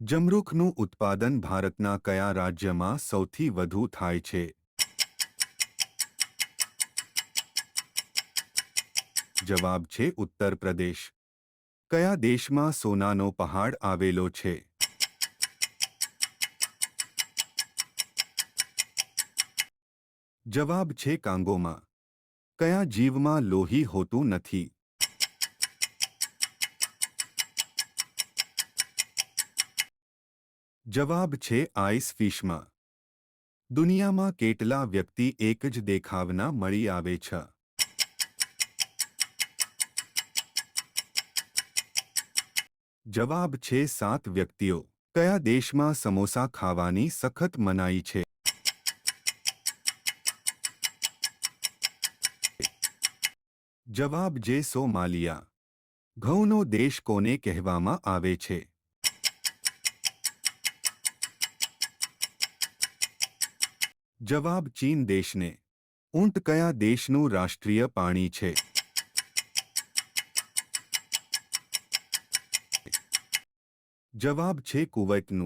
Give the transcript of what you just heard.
જમરૂખનું ઉત્પાદન ભારતના કયા રાજ્યમાં સૌથી વધુ થાય છે? જવાબ છે ઉત્તર પ્રદેશ. કયા દેશમાં સોનાનો પહાડ આવેલો છે? જવાબ છે કાંગોમાં. કયા જીવમાં લોહી હોતું નથી? જવાબ છે આઈસ ફિશમાં. દુનિયામાં કેટલા વ્યક્તિ એક જ દેખાવના મળી આવે છે? જવાબ છે સાત વ્યક્તિઓ. કયા દેશમાં સમોસા ખાવાની સખત મનાઈ છે? જવાબ જે સોમાલિયા. ઘઉંનો દેશ કોને કહેવામાં આવે છે? જવાબ ચીન દેશને. ઊંટ કયા દેશનું રાષ્ટ્રીય પાણી છે? જવાબ છે કુવૈતનું.